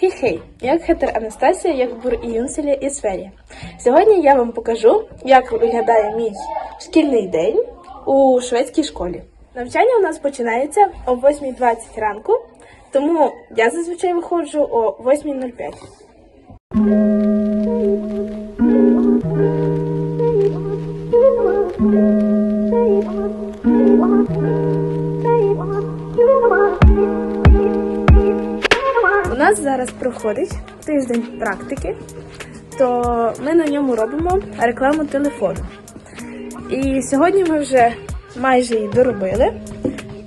Хей-хей, як хетер Анастасія, як бур і юнселя і сфері. Сьогодні я вам покажу, як виглядає мій шкільний день у шведській школі. Навчання у нас починається о 8.20 ранку, тому я зазвичай виходжу о 8.05. нас зараз проходить тиждень практики, то ми на ньому робимо рекламу телефону. І сьогодні ми вже майже її доробили.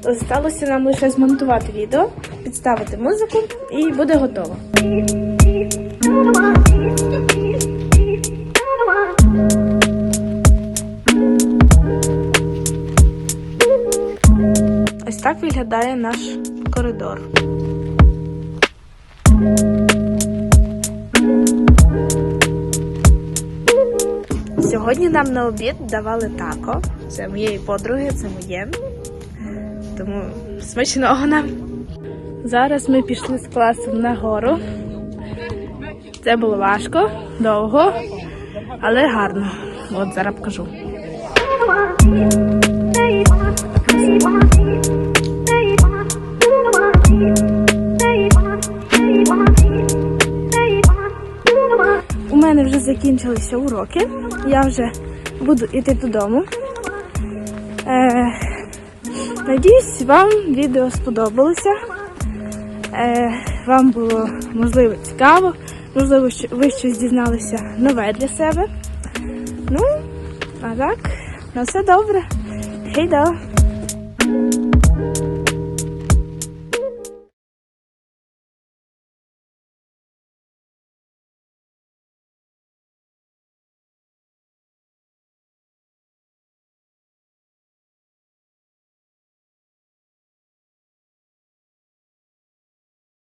Залишилося нам лише змонтувати відео, підставити музику і буде готово. Ось так виглядає наш коридор. Сьогодні нам на обід давали тако. Це моєї подруги, це моє. Тому смачного нам. Зараз ми пішли з класом на гору. Це було важко, довго, але гарно. От зараз покажу. Мене вже закінчилися уроки. Я вже буду йти додому. Е, надіюсь, вам відео сподобалося. Е, вам було можливо цікаво, можливо, ви щось дізналися нове для себе. Ну, а так, на все добре. Хейда!